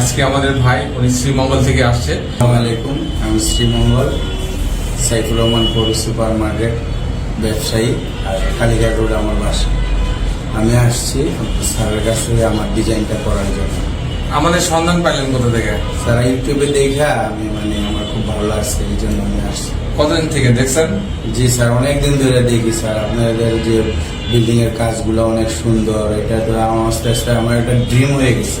আজকে আমাদের ভাই উনি শ্রীমঙ্গল থেকে আসছে। আলাইকুম আমি শ্রীমঙ্গল সাইফুর রহমান পৌর সুপার মার্কেট ব্যবসায়ী আর কালীঘাট রোড আমার বাসা। আমি আসছি স্যারের কাছে আমার ডিজাইনটা করার জন্য। আমাদের সন্ধান পাইলেন কোথা থেকে? স্যার ইউটিউবে দেখা আমি মানে আমার খুব ভালো লাগছে এই জন্য আমি আসছি। কতদিন থেকে দেখছেন? জি স্যার অনেকদিন ধরে দেখি স্যার আপনাদের যে বিল্ডিং এর কাজগুলো অনেক সুন্দর এটা তো আমার আস্তে আস্তে আমার একটা ড্রিম হয়ে গেছে।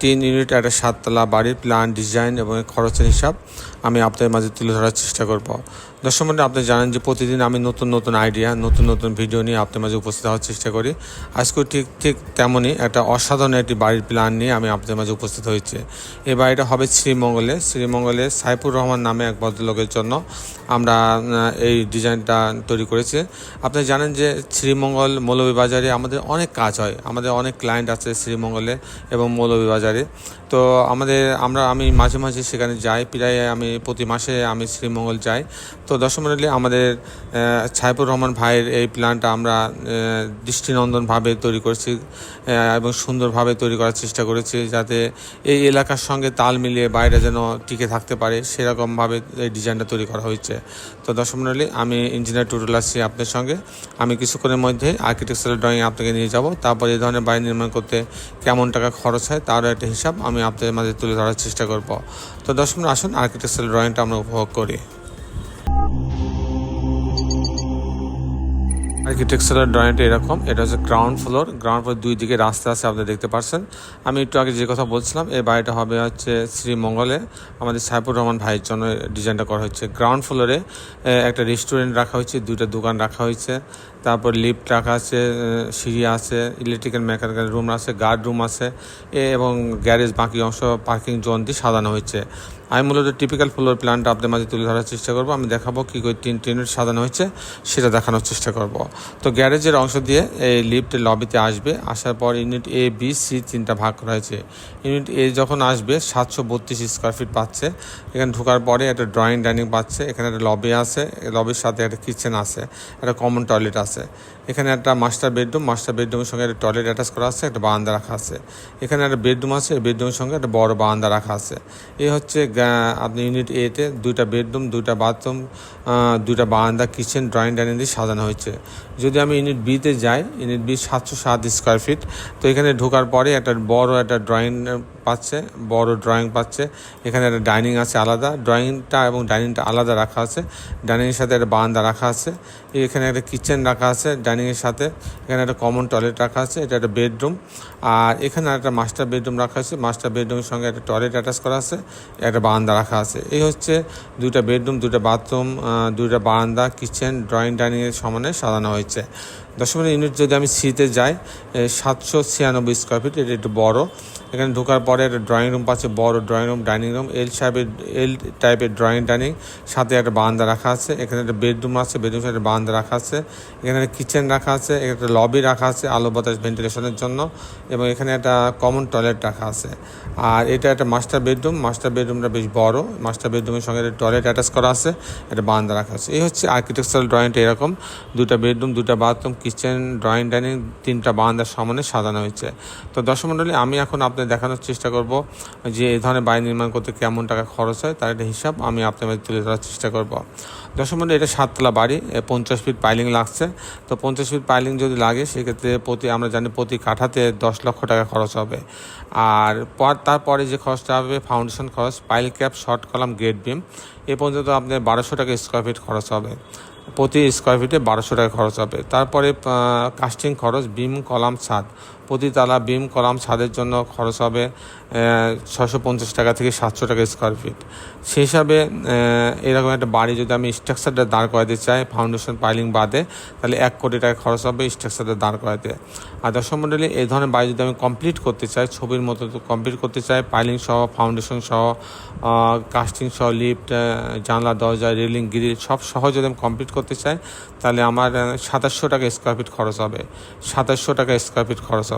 তিন ইউনিট একটা সাততলা বাড়ির প্ল্যান ডিজাইন এবং খরচের হিসাব আমি আপনাদের মাঝে তুলে ধরার চেষ্টা করব। দর্শক মণ্ডলী, আপনি জানেন যে প্রতিদিন আমি নতুন নতুন আইডিয়া নতুন নতুন ভিডিও নিয়ে আপনার মাঝে উপস্থিত হওয়ার চেষ্টা করি। আজকেও ঠিক ঠিক তেমনই একটা অসাধারণ একটি বাড়ির প্ল্যান নিয়ে আমি আপনাদের মাঝে উপস্থিত হয়েছি। এই বাড়িটা হবে শ্রীমঙ্গলে। শ্রীমঙ্গলে সাইফুর রহমান নামে এক ভদ্রলোকের জন্য আমরা এই ডিজাইনটা তৈরি করেছি। আপনি জানেন যে শ্রীমঙ্গল মৌলভীবাজারে আমাদের অনেক কাজ হয়। আমাদের অনেক ক্লায়েন্ট আছে শ্রীমঙ্গলে এবং মৌলভীবাজারে। তো আমাদের, আমরা, আমি মাঝে মাঝে সেখানে যাই, প্রায় আমি প্রতি মাসে আমি শ্রীমঙ্গল যাই। তো দশম মন্ডলী আমাদের সাইফুর রহমান ভাইয়ের এই প্ল্যানটা আমরা দৃষ্টিনন্দনভাবে তৈরি করেছি এবং সুন্দরভাবে তৈরি করার চেষ্টা করেছি যাতে এই এলাকার সঙ্গে তাল মিলিয়ে বাইরে যেন টিকে থাকতে পারে, সেরকমভাবে এই ডিজাইনটা তৈরি করা হয়েছে। তো দশম মন্ডলী আমি ইঞ্জিনিয়ার টুটুল আসছি আপনার সঙ্গে। আমি কিছুক্ষণের মধ্যে আর্কিটেকচারাল ড্রয়িং আপনাকে নিয়ে যাব। তারপর এই ধরনের বাড়ি নির্মাণ করতে কেমন টাকা খরচ হয়, তারও হিসাব আমি আপনাদের মাঝে তুলে ধরার চেষ্টা করব। তো দশ মিনিট আসুন আর্কিটেকচারাল ড্রয়িংটা আমরা উপভোগ করি। আর্কিটেকচারাল ড্রয়িংটা এরকম। এটা হচ্ছে গ্রাউন্ড ফ্লোর গ্রাউন্ড ফ্লোর দুই দিকে রাস্তা আছে, আপনি দেখতে পাচ্ছেন আমি একটু আগে যে কথা বলছিলাম, এই বাড়িটা হবে হচ্ছে শ্রীমঙ্গলে আমাদের সাইফুর রহমান ভাইয়ের জন্য ডিজাইনটা করা হয়েছে গ্রাউন্ড ফ্লোরে একটা রেস্টুরেন্ট রাখা হয়েছে, দুইটা দোকান রাখা হয়েছে। তারপর লিফট রাখা আছে সিঁড়ি আছে ইলেকট্রিক্যাল মেকানিক্যাল রুম আছে গার্ড রুম আছে এবং গ্যারেজ বাকি অংশ পার্কিং জোন দিয়ে সাজানো হয়েছে। আমি মূলত টিপিক্যাল ফ্লোর প্ল্যানটা আপনাদের মাঝে তুলে ধরার চেষ্টা করব। আমি দেখাবো কী করে তিন ইউনিট সাজানো হয়েছে, সেটা দেখানোর চেষ্টা করব। তো গ্যারেজের অংশ দিয়ে এই লিফটের লবিতে আসবে। আসার পর ইউনিট এ বি সি তিনটা ভাগ করা হয়েছে। ইউনিট এ যখন আসবে, সাতশো বত্রিশ স্কোয়ার ফিট পাচ্ছে। এখানে ঢোকার পরে একটা ড্রয়িং ডাইনিং পাচ্ছে। এখানে একটা লবি আছে। লবির সাথে একটা কিচেন আছে। একটা কমন টয়লেট আছে। এখানে একটা মাস্টার বেডরুম মাস্টার বেডরুমের সঙ্গে একটা টয়লেট অ্যাটাচ করা আছে, একটা বারান্দা রাখা আছে। এখানে একটা বেডরুম আছে বেডরুমের সঙ্গে একটা বড় বারান্দা রাখা আছে। এই হচ্ছে আপনি ইউনিট এতে দুইটা বেডরুম দুইটা বাথরুম দুইটা বারান্দা কিচেন ড্রয়িং ডাইনিং দিয়ে সাজানো হয়েছে। যদি আমি ইউনিট বিতে যাই ইউনিট বি সাতশো সাত স্কোয়ার ফিট তো এখানে ঢোকার পরে একটা বড় একটা ড্রয়িং পাচ্ছে, বড় ড্রয়িং পাচ্ছে। এখানে একটা ডাইনিং আছে আলাদা ড্রয়িংটা এবং ডাইনিংটা আলাদা রাখা আছে। ডাইনিংয়ের সাথে একটা বারান্দা রাখা আছে। এখানে একটা কিচেন রাখা আছে ডাইনিংয়ের সাথে। এখানে একটা কমন টয়লেট রাখা আছে, এটা একটা বেডরুম আর এখানে একটা মাস্টার বেডরুম রাখা আছে মাস্টার বেডরুমের সঙ্গে একটা টয়লেট অ্যাটাচ করা আছে, একটা বারান্দা রাখা আছে। এই হচ্ছে দুইটা বেডরুম দুইটা বাথরুম দুইটা বারান্দা কিচেন ড্রয়িং ডাইনিংয়ের সমানে সাজানো হয়েছে। দশমিক ইউনিট যদি আমি সিতে যাই সাতশো ছিয়ানব্বই স্কোয়ার ফিট এটা একটু বড়। এখানে ঢোকার পরে একটা ড্রয়িং রুম পাচ্ছে, বড় drawing room dining room L সাহেবের এল টাইপের ড্রয়িং ডাইনিং সাথে একটা বারান্দা রাখা আছে, এখানে একটা বেডরুম আছে বেডরুম সাথে বারান্দা রাখা আছে, এখানে একটা কিচেন রাখা আছে, এখানে একটা লবি রাখা আছে, আলো বাতাস ভেন্টিলেশনের জন্য, এবং এখানে একটা কমন টয়লেট রাখা আছে। আর এটা একটা মাস্টার বেডরুম মাস্টার বেডরুমটা বেশ বড় মাস্টার বেডরুমের সঙ্গে একটা টয়লেট অ্যাটাচ করা আছে, একটা বারান্দা রাখা আছে। এই হচ্ছে আর্কিটেকচারাল ড্রয়িংটা এরকম দুটা বেডরুম দুটা বাথরুম কিচেন, ড্রয়িং, ডাইনিং তিনটা বারান্দার সামনে সাজানো হয়েছে। তো দর্শক আমি এখন আপনাদের দেখানোর চেষ্টা করব যে এই ধরনের বাড়ি নির্মাণ করতে কেমন টাকা খরচ হয়, তার একটা হিসাব আমি আপনাদের তুলে ধরার চেষ্টা করব। দর্শক এটা সাততলা বাড়ি পঞ্চাশ ফিট পাইলিং লাগছে। তো পঞ্চাশ ফিট পাইলিং যদি লাগে, সেক্ষেত্রে প্রতি, আমরা জানি প্রতি কাঠাতে দশ লক্ষ টাকা খরচ হবে। আর পর, তারপরে যে খরচটা হবে, ফাউন্ডেশন খরচ, pile cap, short column, gate beam, এ পর্যন্ত আপনার বারোশো টাকা স্কোয়ার ফিট খরচ হবে। প্রতি স্কোয়ার ফিটে বারোশো টাকা খরচ হবে। তারপরে কাস্টিং খরচ বিম কলাম ছাদ। প্রতি তালা বিম কলাম ছাদের জন্য খরচ হবে ছশো পঞ্চাশ টাকা থেকে সাতশো টাকা স্কোয়ার ফিট সেই হিসাবে এরকম একটা বাড়ি যদি আমি স্ট্রাকচারটা দাঁড় করাতে চাই ফাউন্ডেশন পাইলিং বাদে, তাহলে এক কোটি টাকা খরচ হবে স্ট্রাকচারটা দাঁড় করাতে। আর দর্শক মন্ডলী, এই ধরনের বাড়ি যদি আমি কমপ্লিট করতে চাই, ছবির মতো কমপ্লিট করতে চাই পাইলিং সহ ফাউন্ডেশন সহ কাস্টিং সহ লিফট জানলা, দরজা রেলিং গ্রিল সব সহ যদি আমি কমপ্লিট করতে চাই, তাহলে আমার সাতাশশো টাকা স্কোয়ার ফিট খরচ হবে। সাতাশশো টাকা স্কোয়ার ফিট খরচ হবে।